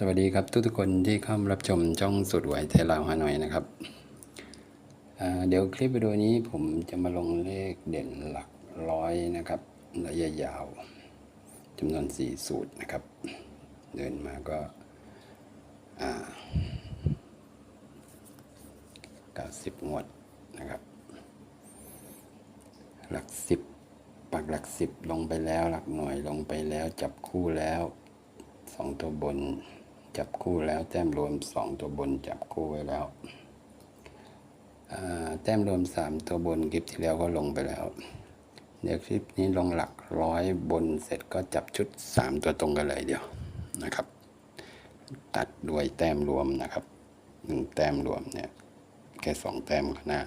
สวัสดีครับทุกทุกคนที่เข้ารับชมช่องสุดไหวไทยลาวฮานอยนะครับ เดี๋ยวคลิปวิดีโอนี้ผมจะมาลงเลขเด่นหลักร้อยนะครับระยะยาวจำนวน 4 สูตรนะครับ เดินมาก็อ่า90งวดนะครับ หลักสิบปักหลักสิบลงไปแล้ว หลักหน่วยลงไปแล้วจับคู่แล้วสองตัวบน จับคู่แล้วแต้มรวมสองตัวบนจับคู่ไว้แล้วอ่าแต้มรวมสามตัวบนคลิปที่แล้วก็ลงไปแล้ว เดี๋ยวคลิปนี้ลงหลักร้อยบนเสร็จก็จับชุดสามตัวตรงกันเลยเดียวนะครับ ตัดด้วยแต้มรวมนะครับหนึ่งแต้มรวมเนี่ยแค่สองแต้มก็น่า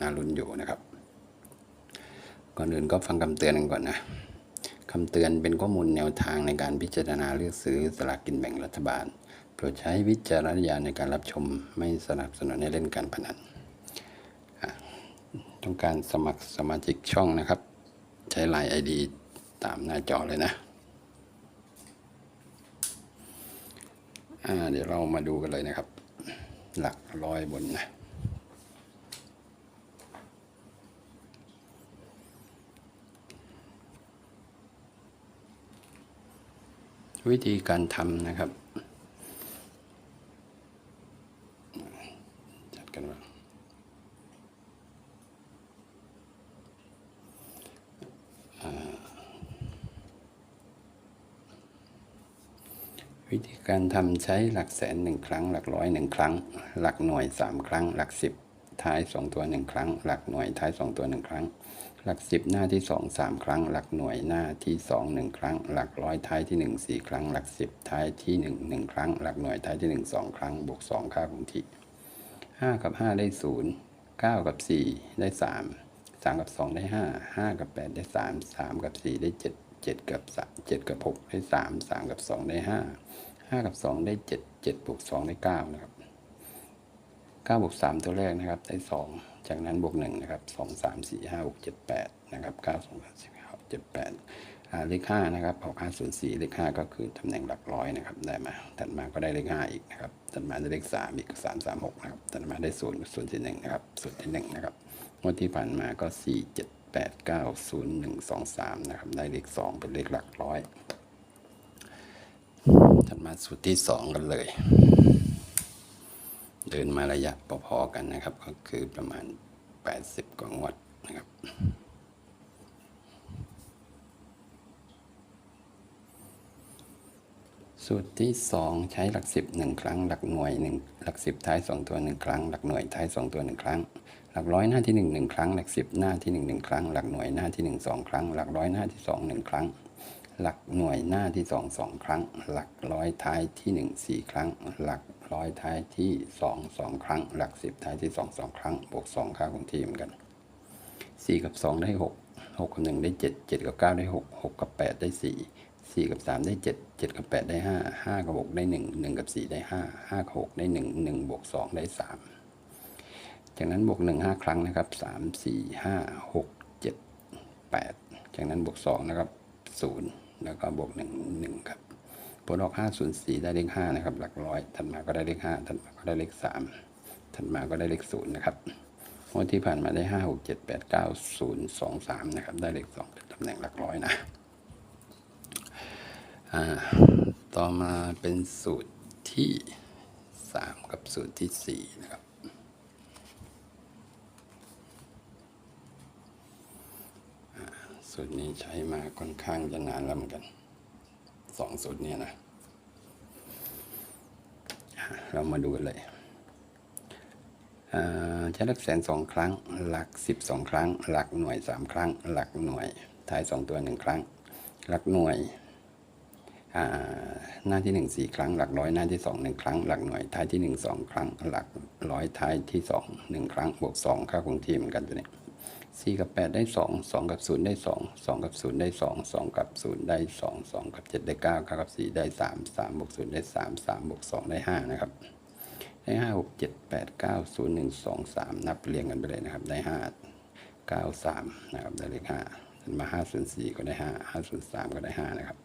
น่าลุ้นอยู่นะครับ ก่อนอื่นก็ฟังคำเตือนกันก่อนนะ คำเตือนเป็นข้อมูลแนวทางในการพิจารณาเลือกซื้อสลากกินแบ่งรัฐบาล โปรดใช้วิจารณญาณในการรับชมไม่สนับสนุนให้เล่นการพนันต้องการสมัครสมาชิกช่องนะครับ ใช้ไลน์ไอดีตามหน้าจอเลยนะเดี๋ยวเรามาดูกันเลยนะครับ หลักร้อยบนนะ วิธีการทำนะครับ จัดกันว่าวิธีการทำใช้หลักแสนหนึ่งครั้ง หลักร้อยหนึ่งครั้ง หลักหน่วยสามครั้ง หลักสิบท้ายสองตัวหนึ่งครั้ง หลักหน่วยท้ายสองตัวหนึ่งครั้ง หลักสิบหน้าที่สองสามครั้ง หลักหน่วยหน้าที่สองหนึ่งครั้ง หลักร้อยท้ายที่หนึ่งสี่ครั้ง หลักสิบท้ายที่หนึ่งหนึ่งครั้ง หลักหน่วยท้ายที่หนึ่งสองครั้ง บวกสองค่าคงที่ห้ากับห้าได้ศูนย์เก้ากับสี่ได้สามสามกับสองได้ห้าห้ากับแปดได้สามสามกับสี่ได้เจ็ดเจ็ดกับเจ็ดกับหกได้สามสามกับสองได้ห้าห้ากับสองได้เจ็ดเจ็ดบวกสองได้เก้านะครับเก้าบวกสามตัวแรกนะครับได้สอง จากนั้นบวกหนึ่งนะครับสองสามสี่ห้าหกเจ็ดแปดนะครับเก้าสองสามสี่ห้าเจ็ดแปดอ่าเลขห้านะครับหกห้าศูนย์สี่เลขห้าก็คือตำแหน่งหลักร้อยนะครับได้มาถัดมาก็ได้เลขห้าอีกนะครับถัดมาได้เลขสามอีกสามสามหกนะครับถัดมาได้ศูนย์ศูนย์ที่หนึ่งนะครับศูนย์ที่หนึ่งนะครับงวดที่ผ่านมาก็สี่เจ็ดแปดเก้าศูนย์หนึ่งสองสามนะครับได้เลขสองเป็นเลขหลักร้อยถัดมาสูตรที่สองกันเลย เดินมาระยะพอๆกันนะครับ ก็คือประมาณ 80 กว่างวดนะครับสูตรที่ 2 ใช้หลักสิบหนึ่งครั้ง หลักหน่วยหนึ่งหลักสิบท้าย 2 ตัวหนึ่งครั้ง หลักหน่วยท้าย 2 ตัวหนึ่งครั้ง หลักร้อยหน้าที่ 1 1 ครั้ง หลักสิบหน้าที่ 1 1 ครั้ง หลักหน่วยหน้าที่ 1 2 ครั้ง หลักร้อยหน้าที่ 2 1 ครั้ง หลักหน่วยหน้าที่สองสองครั้ง หลักร้อยท้ายที่หนึ่งสี่ครั้ง หลัก ร้อยท้ายที่สองสองครั้ง หลักสิบท้ายที่สองสองครั้ง บวกสองค่าคงทีมกันสี่กับสองได้หกหกกับหนึ่งได้เจ็ดเจ็ดกับเก้าได้หกหกกับแปดได้สี่สี่กับสามได้เจ็ดเจ็ดกับแปดได้ห้าห้ากับหกได้หนึ่งหนึ่งกับสี่ได้ห้าห้ากับหกได้หนึ่งหนึ่งบวกสองได้สามจากนั้นบวกหนึ่งห้าครั้งนะครับสามสี่ห้าหกเจ็ดแปดจากนั้นบวกสองนะครับศูนย์แล้วก็บวกหนึ่งหนึ่งครับ ผลออกห้าศูนย์สี่ได้เลขห้านะครับหลักร้อยถัดมาก็ได้เลขห้าถัดมาก็ได้เลขสามถัดมาก็ได้เลขศูนย์นะครับงวดที่ผ่านมาได้ห้าหกเจ็ดแปดเก้าศูนย์สองสามนะครับได้เลขสองเป็นตำแหน่งหลักร้อยนะต่อมาเป็นสูตรที่สามกับสูตรที่สี่นะครับสูตรนี้ใช้มาค่อนข้างจะนานแล้วเหมือนกัน สองสูตรเนี้นะเรามาดูกันเลยอ่าใช้หลักแสนสองครั้ง หลักสิบสองครั้ง หลักหน่วยสามครั้ง หลักหน่วยท้ายสองตัวหนึ่งครั้ง หลักหน่วยอ่าหน้าที่หนึ่งสี่ครั้ง หลักร้อยหน้าที่สองหนึ่งครั้ง หลักหน่วยท้ายที่หนึ่งสองครั้ง หลักร้อยท้ายที่สองหนึ่งครั้งบวกสองค่าคงที่เหมือนกันตัวนี้ สี่กับแปดได้สองสองกับศูนย์ได้สองสองกับศูนย์ได้สองสองกับศูนย์ได้สองสองกับเจ็ดได้เก้าเก้ากับสี่ได้สามสามบวกศูนย์ได้สามสามบวกสองได้ห้านะครับ ได้ห้าหกเจ็ดแปดเก้าศูนย์หนึ่งสองสามนับเรียงกันไปเลยนะครับ ได้ห้าเก้าสามนะครับ ได้เลขห้ามาห้าศูนย์สี่ก็ได้ห้าห้าศูนย์สามก็ได้ห้านะครับ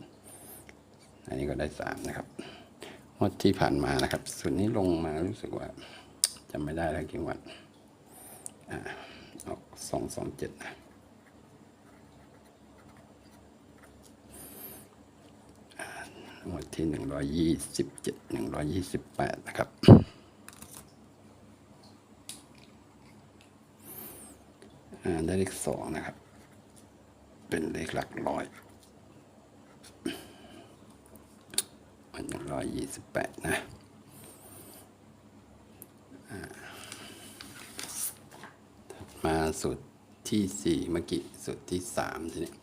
อันนี้ก็ได้สามนะครับงวดที่ผ่านมานะครับส่วนนี้ลงมารู้สึกว่าจำไม่ได้แล้วกี่วันอ่า ออกสองสองเจ็ดนะอ่างวดที่หนึ่งร้อยยี่สิบเจ็ดหนึ่งร้อยยี่สิบแปดนะครับอ่าได้เลขสองนะครับ เป็นเลขหลักร้อยมันหนึ่งร้อยยี่สิบแปดนะอ่าถั ดมาสุดที่สี่เมื่อกี้สุดที่สามทีนี้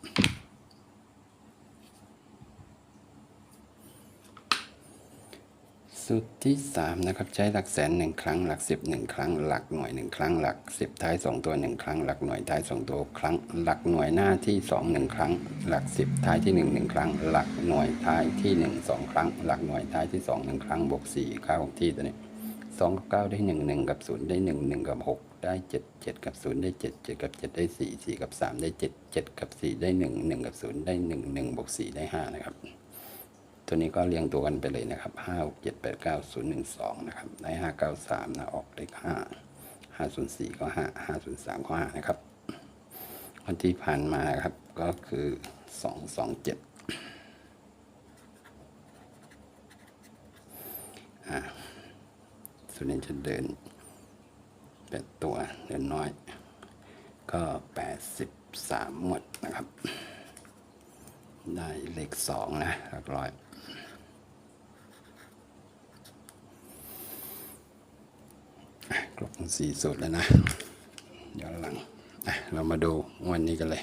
สูตรที่สามนะครับใช้หลักแสนหนึ่งครั้งหลักสิบหนึ่งครั้งหลักหน่วยหนึ่งครั้งหลักสิบท้ายสองตัวหนึ่งครั้งหลักหน่วยท้ายสองตัวครั้ง หลักหน่วยหน้าที่สองหนึ่งครั้ง หลักสิบท้ายที่หนึ่งหนึ่งครั้ง หลักหน่วยท้ายที่หนึ่งสองครั้ง หลักหน่วยท้ายที่สองหนึ่งครั้งบวกสี่ค่าของที่ตัวนี้สองกับเก้าได้หนึ่งหนึ่งกับศูนย์ได้หนึ่งหนึ่งกับหก ได้เจ็ดเจ็ดกับศูนย์ได้เจ็ดเจ็ดกับเจ็ดได้สี่สี่กับสามได้เจ็ดเจ็ดกับสี่ได้หนึ่งหนึ่งกับศูนย์ได้หนึ่งหนึ่งบวกสี่ได้ห้านะครับ ตัวนี้ก็เรียงตัวกันไปเลยนะครับห้าหกเจ็ดแปดเก้าศูนย์หนึ่งสองนะครับได้ห้าเก้าสามนะออกเลขห้าห้าศูนย์สี่ก็ห้าห้าศูนย์สามก็ห้านะครับวันที่ผ่านมาครับก็คือสองสองเจ็ดอ่าส่วนนี้จะเดิน แปดตัวเดินน้อย ก็แปดสิบสามหมดนะครับ ได้เลขสองนะหลักร้อยครบสี่สูตรแล้วนะย้อนหลังอะเรามาดูวันนี้กันเลย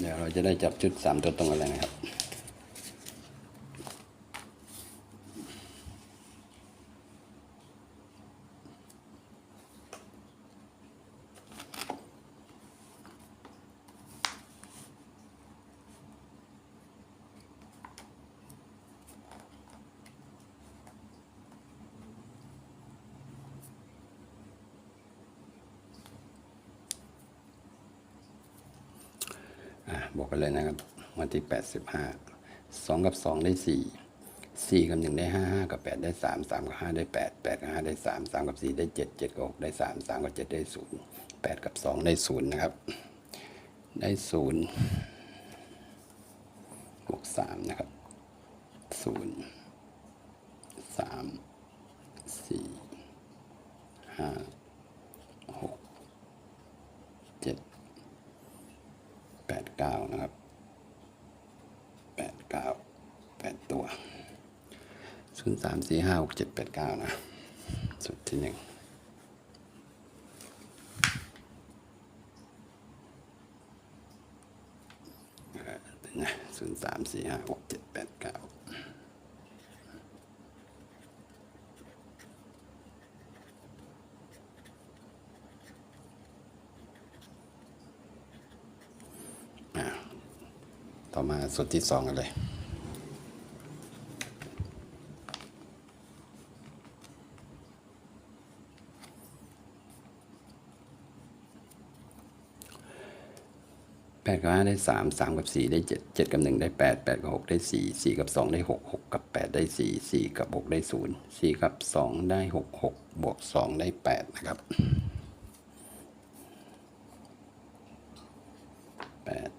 เดี๋ยวเรา จะได้จับจุดสามตัวตรงกันเลยนะครับ ที่ 85 2 กับ 2 ได้ 4 4 กับ 1 ได้ 5 5 กับ 8 ได้ 3 3 กับ 5 ได้ 8 8 กับ 5 ได้ 3 3 กับ 4 ได้ 7 7 กับ 6 ได้ 3 3 กับ 7 ได้ 0 8 กับ 2 ได้ 0 นะครับ ได้ 0 บวก 3 นะครับ 0 3 ศูนย์สามสี่ห้าหกเจ็ดแปดเก้านะสุดที่หนึ่งนะศูนย์สามสี่ห้าหกเจ็ดแปดเก้าต่อมาสุดที่สองกันเลย แปดกับห้าได้สามสามกับสี่ได้เจ็ดเจ็ดกับหนึ่งได้แปดแปดกับหกได้สี่สี่กับสองได้หกหกกับแปดได้สี่สี่กับหกได้ศูนย์สี่กับสองได้หกหกบวกสองได้แปดนะครับแปด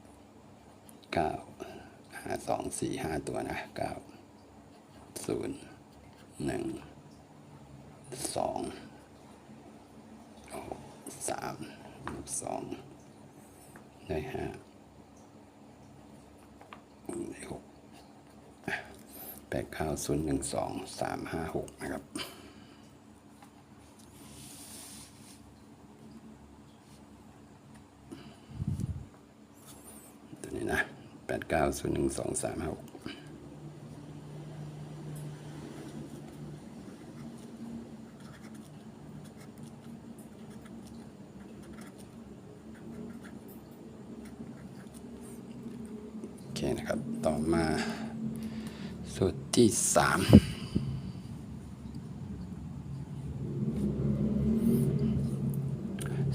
เก้าห้าสองสี่ห้าตัวนะเก้าศูนย์ห นึ่งสองหกสามบวกสองได้ห้าได้หกอะแปดเก้าศูนย์หนึ่งสองสามห้าหกนะครับตัวนี้นะแปดเก้าศูนย์หนึ่งสองสามห้าหก ที่สาม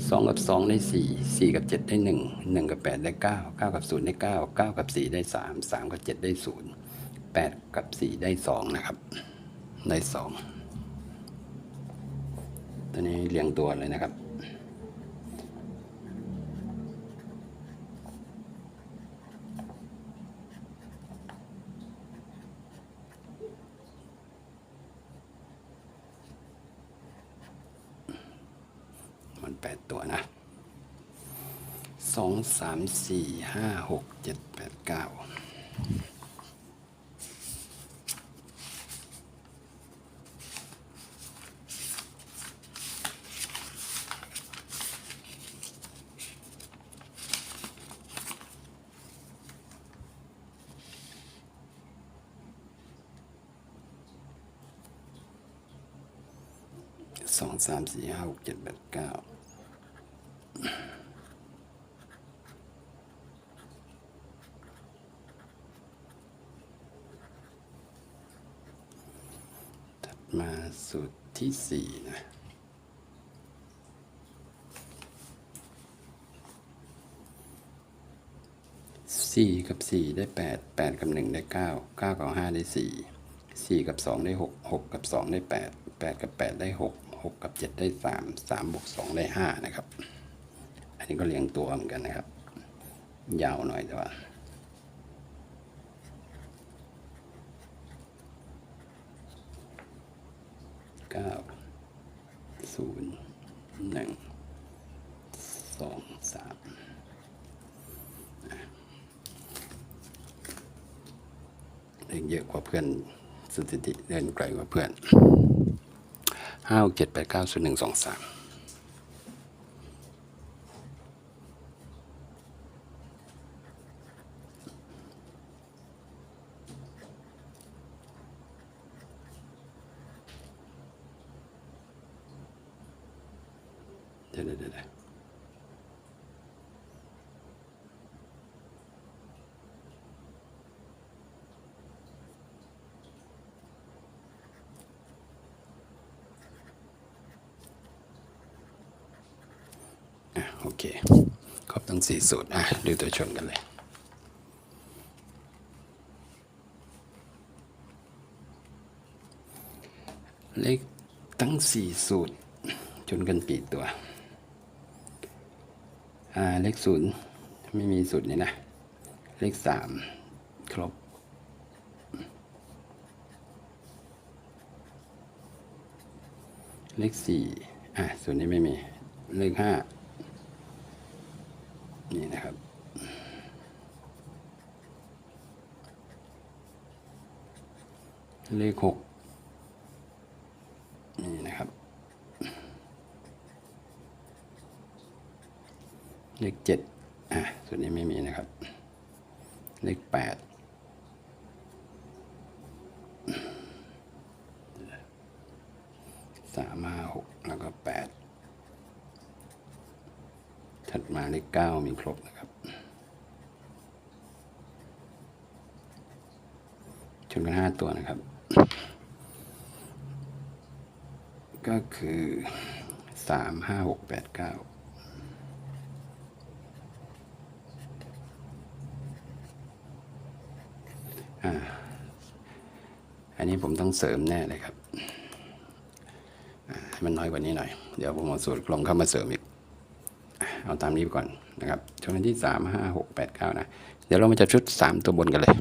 สองกับสองได้สี่สี่กับเจ็ดได้หนึ่งหนึ่งกับแปดได้เก้าเก้ากับศูนย์ได้เก้าเก้ากับสี่ได้สามสามกับเจ็ดได้ศูนย์แปดกับสี่ได้สองนะครับในสองตอนนี้เรียงตัวเลยนะครับ มันแปดตัวนะสองสามสี่ห้าหกเจ็ดแปดเก้าสองสามสี่ห้าหกเจ็ดแปดเก้า มาสูตรที่สี่นะสี่กับสี่ได้แปดแปดกับหนึ่งได้เก้าเก้ากับห้าได้สี่สี่กับสองได้หกหกกับสองได้แปดแปดกับแปดได้หกหกกับเจ็ดได้สามสามบวกสองได้ห้านะครับ อันนี้ก็เรียงตัวเหมือนกันนะครับ ยาวหน่อยแต่ว่า เก้าศูนย์หนึ่งสองสาม เองเยอะกว่าเพื่อนสถิติเล่นไกลกว่าเพื่อนห้าเจ็ดแปดเก้าศูนย์หนึ่งสองสามเดี๋ยวเดี๋ยวเดี๋ยวอะโอเค ครบทั้ง สี่สูตรอะดูตัวชนกันเลยเลขทั้งสี่สูตรชนกันกี่ตัว อ่า เลขศูนย์ไม่มีสูตรนี่นะ เลขสามครบ เลขสี่อะส่วนนี้ไม่มี เลขห้า นี่นะครับ เลขหกนี่นะครับ เลขเจ็ดอะส่วนนี้ไม่มีนะครับ เลขแปดสามห้าหกแล้วก็แปดถัดมาเลขเก้ามีครบนะครับชนกันห้าตัวนะครับ ก็คือสามห้าหกแปดเก้าอันนี้ผมต้องเสริมแน่เลยครับ ให้มันน้อยกว่านี้หน่อย เดี๋ยวผมเอาสูตรกลมเข้ามาเสริมอีก เอาตามนี้ไปก่อนนะครับช่วงที่สามห้าหกแปดเก้านะ เดี๋ยวเรามาจับชุดสามตัวบนกันเลย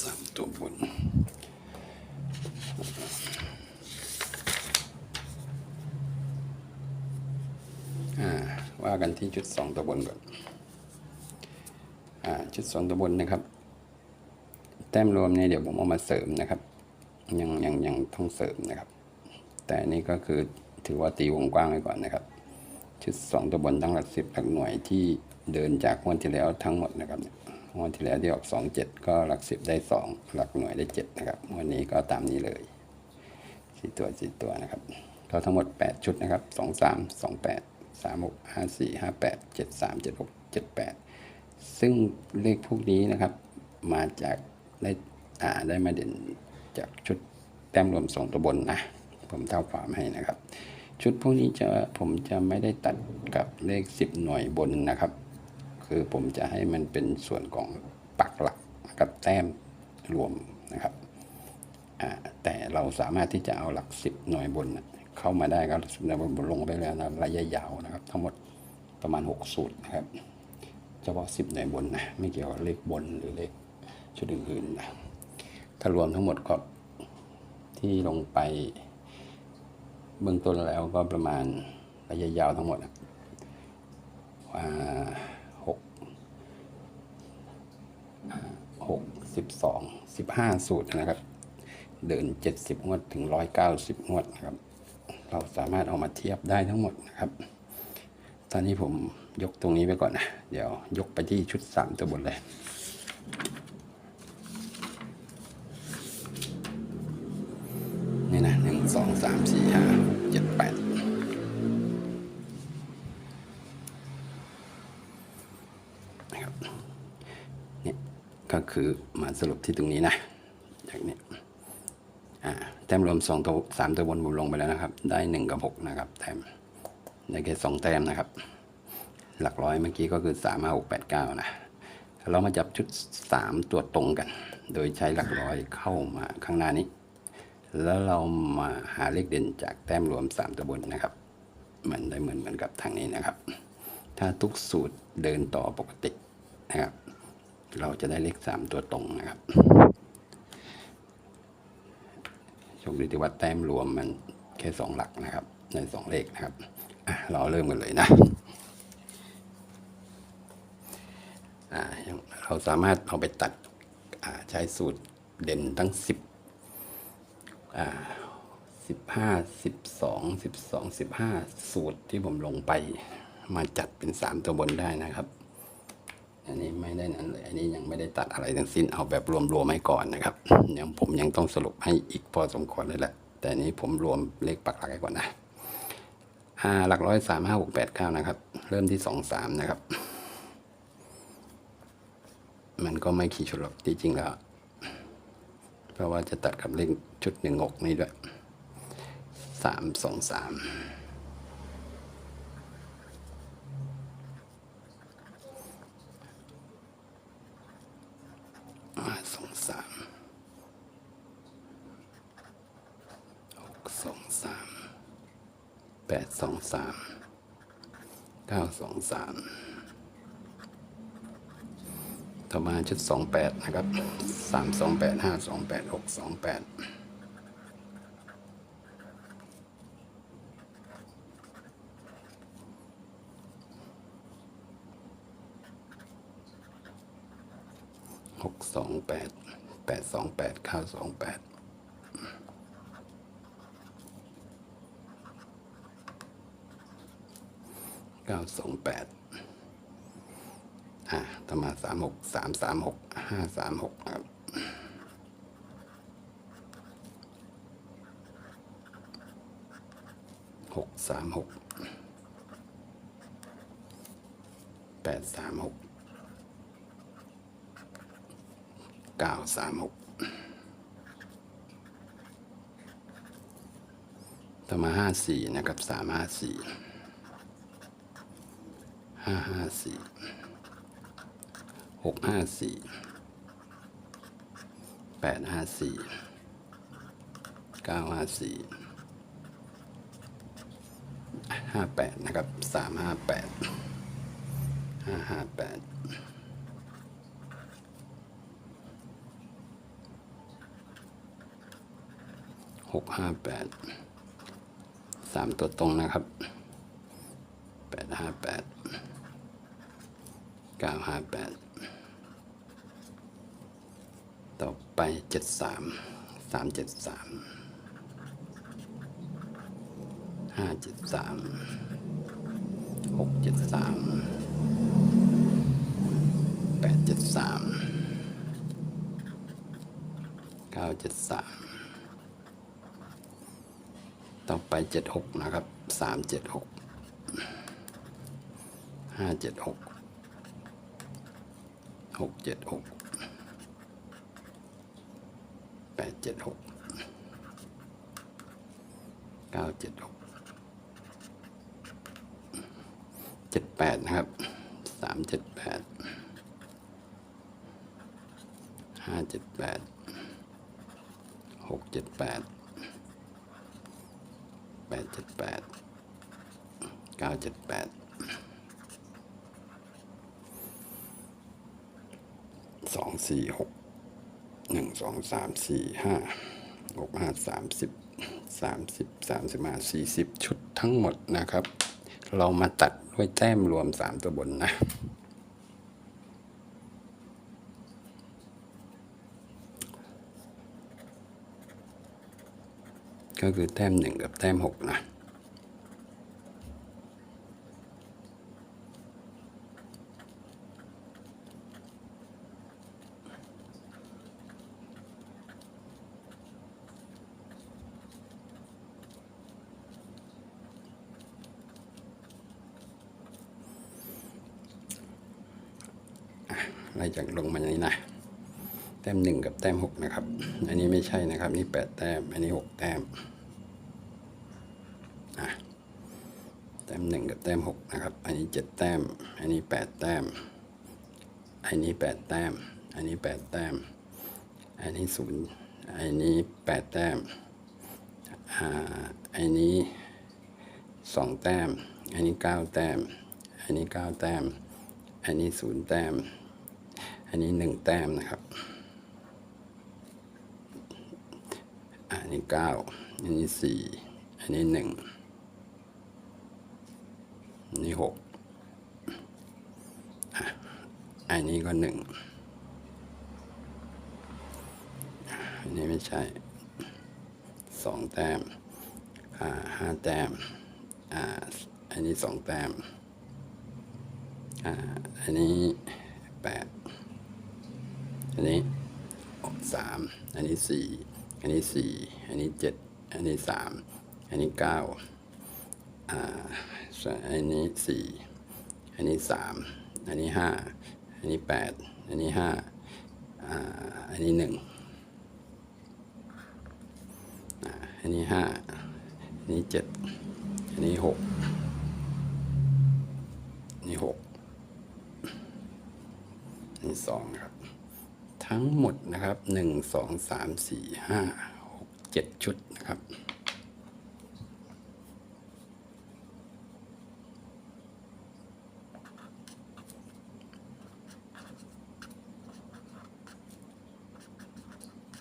สามตัวบน อ่า ว่ากันที่ชุดสองตัวบนก่อนชุดสองตัวบนนะครับ แต้มรวมเนี่ยเดี๋ยวผมเอามาเสริมนะครับ ยังยังยังต้องเสริมนะครับ แต่นนี้ก็คือถือว่าตีวงกว้างไว้ก่อนนะครับ ชุดสองตัวบนทั้งหลักสิบหลักหน่วยที่เดินจากงวดที่แล้วทั้งหมดนะครับง วดที่แล้วที่ออกสองเจ็ดก็หลักสิบได้สองหลักหน่วยได้เจ็ดนะครับ วันนี้ก็ตามนี้เลยสี่ตัวสี่ตัวนะครับ ก็ทั้งหมดแปดชุดนะครับสองสามสองแปดสามหกห้าสี่ห้าแปดเจ็ดสามเจ็ดหกเจ็ดแปดซึ่งเลขพวกนี้นะครับ มาจากได้อ่าได้มาเด่นจากชุดแต้มรวมสองตัวบนนะ ผมเท่าความให้นะครับ ชุดพวกนี้จะผมจะไม่ได้ตัดกับเลข 10 หน่วยบนนะครับ คือผมจะให้มันเป็นส่วนของปักหลักกับแต้มรวมนะครับแต่เราสามารถที่จะเอาหลัก 10 หน่วยบนเข้ามาได้ก็สิบหน่วยบนลงไปแล้วนะระยะยาวนะครับ ทั้งหมดประมาณ 6 สูตรนะครับเฉพาะ 10 หน่วยบนนะไม่เกี่ยวกับเลขบนหรือเลขชุดอื่นๆนะถ้ารวมทั้งหมดก็ที่ลงไปเบื้องต้นแล้วก็ประมาณระยะยาวทั้งหมดนะว่า 12 15 สูตรนะครับ เดิน 70 งวดถึง 190 งวดนะครับ เราสามารถเอามาเทียบได้ทั้งหมดนะครับ ตอนนี้ผมยกตรงนี้ไปก่อนนะ เดี๋ยวยกไปที่ชุด 3 ตัวบนเลย คือมาสรุปที่ตรงนี้นะจากนี้แต้มรวมสองตัวสามตัวบนผมลงไปแล้วนะครับ ได้หนึ่งกับหกนะครับแต้มได้แค่สองแต้มนะครับ หลักร้อยเมื่อกี้ก็คือสามห้าหกแปดเก้านะเรามาจับชุดสามตัวตรงกัน โดยใช้หลักร้อยเข้ามาข้างหน้านี้ แล้วเรามาหาเลขเด่นจากแต้มรวม3ตัวบนนะครับมันได้เหมือนเหมือนกับทางนี้นะครับ ถ้าทุกสูตรเดินต่อปกตินะครับ เราจะได้เลข3ตัวตรงนะครับโชคดีที่ว่าแต้มรวมมันแค่2หลักนะครับ ใน2เลขนะครับเราเริ่มกันเลยนะเราสามารถเอาไปตัดใช้สูตรเด่นทั้ง 10สิบห้าสิบสองสิบสองสิบห้าสูตรที่ผมลงไปมาจัดเป็นสามตัวบนได้นะครับ อันนี้ไม่ได้นั้นเลยอันนี้ยังไม่ได้ตัดอะไรทั้งสิ้นเอาแบบรวมๆให้ก่อนนะครับยังผมยังต้องสรุปให้อีกพอสมควรเลยแหละ แต่อันนี้ผมรวมเลขปักหลักให้ก่อนนะอ่าหลักร้อยสามห้าหกแปดเก้านะครับ เริ่มที่สองสามนะครับ มันก็ไม่ขี่ชุดหรอกจริงๆแล้ว เพราะว่าจะตัดกับเลขชุดหนึ่งหกนี่ด้วยสามสองสามสองสามหกสองสามแปดสองสามเก้าสองสาม ต่อมาชุดสองแปดนะครับสามสองแปดห้าสองแปดหกสองแปดหกสองแปดแปดสองแปดเก้าสองแปดเก้าสองแปด อ่าต่อมาสามหกสามสามหกห้าสามหกครับหกสามหกแปดสามหกเก้าสามหกต่อมาห้าสี่นะครับสามห้าสี่ห้าห้าสี่ หกห้าสี่แปดห้าสี่เก้าห้าสี่ห้าแปดนะครับสามห้าแปดห้าห้าแปดหกห้าแปดสามตัวตรงนะครับแปดห้าแปดเก้าห้าแปดต่อ ไปเจ็ดสามสามเจ็ดสามห้าเจ็ดสามหกเจ็ดสามแปดเจ็ดสามเก้าเจ็ดสามต่อไปเจ็ดหกนะครับสามเจ็ดหกห้าเจ็ดหกหกเจ็ดหก แปดเจ็ดหกเก้าเจ็ดหกเจ็ดแปดนะครับสามเจ็ดแปดห้าเจ็ดแปดหกเจ็ดแปดแปดเจ็ดแปดเก้าเจ็ดแปดสองสี่หก หนึ่งสองสามสี่ห้าหกห้าสามสิบสามสิบสามสิบห้าสี่สิบชุดทั้งหมดนะครับ เรามาตัดด้วยแต้มรวมสามตัวบนนะก็คือแต้มหนึ่งกับแต้มหกนะ ไล่ จากลงมาอย่างนี้นะแต้มหนึ่งกับแต้มหกนะครับ อันนี้ไม่ใช่นะครับ นี่แปดแต้ม อันนี้หกแต้มอะแต้มหนึ่งกับแต้มหกนะครับ อันนี้เจ็ดแต้ม อันนี้แปดแต้ม อันนี้แปดแต้ม อันนี้แปดแต้ม อันนี้ศูนย์อันนี้แปดแต้ม อ่า อันนี้สองแต้ม อันนี้เก้าแต้ม อันนี้เก้าแต้ม อันนี้ศูนย์แต้ม อันนี้หนึ่งแต้มนะครับ อันนี้เก้าอันนี้สี่อันนี้หนึ่งอันนี้หกอันนี้ก็หนึ่งอันนี้ไม่ใช่สองแต้มอ่าห้าแต้มอ่าอันนี้สองแต้มอ่าอันนี้แปด อันนี้สามอันนี้สี่อันนี้สี่อันนี้เจ็ดอันนี้สามอันนี้เก้าอ่าอันนี้สี่อันนี้สามอันนี้ห้าอันนี้แปดอันนี้ห้าอ่าอันนี้หนึ่งอ่าอันนี้ห้าอันนี้เจ็ดอันนี้หกอันนี้หกอันนี้สองครับ ทั้งหมดนะครับหนึ่งสองสามสี่ห้าหกเจ็ดชุดนะครับ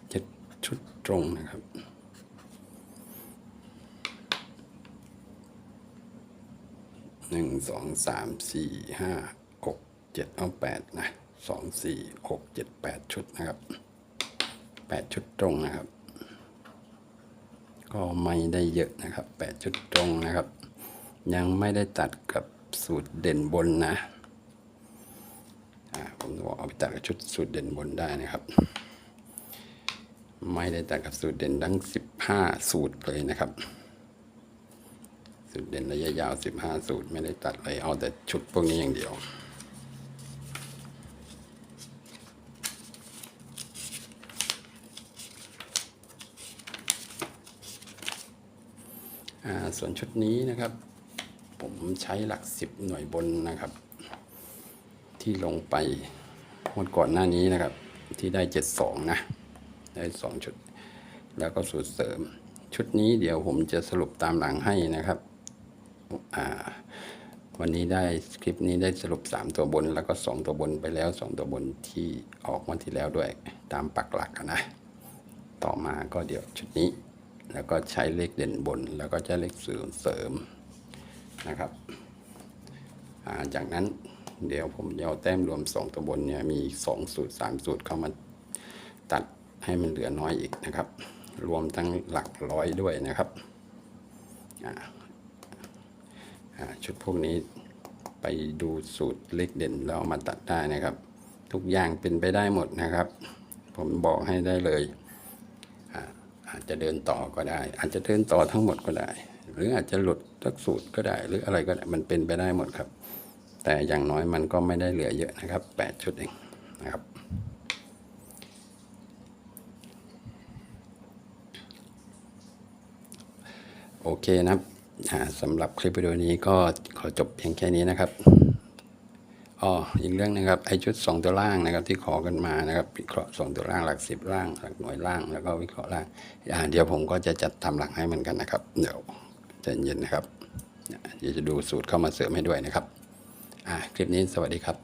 เจ็ดชุดตรงนะครับหนึ่งสองสามสี่ห้าหกเจ็ดเอาแปดนะ สองสี่หกเจ็ดแปดชุดนะครับแปดชุดตรงนะครับ ก็ไม่ได้เยอะนะครับแปดชุดตรงนะครับ ยังไม่ได้ตัดกับสูตรเด่นบนนะผมบอกเอาไปตัดกับชุดสูตรเด่นบนได้นะครับ ไม่ได้ตัดกับสูตรเด่นทั้งสิบห้าสูตรเลยนะครับ สูตรเด่นระยะยาว 15 สูตรไม่ได้ตัดเลยเอาแต่ชุดพวกนี้อย่างเดียว อ่า ส่วนชุดนี้นะครับ ผมใช้หลัก10หน่วยบนนะครับ ที่ลงไปงวดก่อนหน้านี้นะครับ ที่ได้72นะ ได้2ชุด แล้วก็สูตรเสริม ชุดนี้เดี๋ยวผมจะสรุปตามหลังให้นะครับวันนี้ได้คลิปนี้ได้สรุป 3 ตัวบน แล้วก็ 2 ตัวบนไปแล้ว 2 ตัวบนที่ออกวันที่แล้วด้วยตามปักหลักนะ ต่อมาก็เดี๋ยวชุดนี้ แล้วก็ใช้เลขเด่นบน แล้วก็ใช้เลขเสริมเสริมนะครับาจากนั้นเดี๋ยวผมจะเอาแต้มรวม 2ตัวบนเนี่ยมี2สูตร 3 สูตรเข้ามาตัดให้มันเหลือน้อยอีกนะครับ รวมทั้งหลักร้อยด้วยนะครับชุดพวกนี้ไปดูสูตรเลขเด่นแล้วมาตัดได้นะครับ ทุกอย่างเป็นไปได้หมดนะครับ ผมบอกให้ได้เลย อาจจะเดินต่อก็ได้ อาจจะเดินต่อทั้งหมดก็ได้ หรืออาจจะหลุดสักสูตรก็ได้ หรืออะไรก็ได้มันเป็นไปได้หมดครับ แต่อย่างน้อยมันก็ไม่ได้เหลือเยอะนะครับแปดชุดเองนะครับโอเคนะครับสำหรับคลิปวิดีโอนี้ก็ขอจบเพียงแค่นี้นะครับ อ๋ออีกเรื่องนะครับไอชุด 2 ตัวล่างนะครับที่ขอกันมานะครับวิเคราะห์2ตัวล่างหลัก10ล่างหลักหน่วยล่างแล้วก็วิเคราะห์ล่างอ่าเดี๋ยวผมก็จะจัดทำหลักให้เหมือนกันนะครับเดี๋ยวใจเย็นนะครับเดี๋ยวจะดูสูตรเข้ามาเสริมให้ด้วยนะครับอ่าคลิปนี้สวัสดีครับ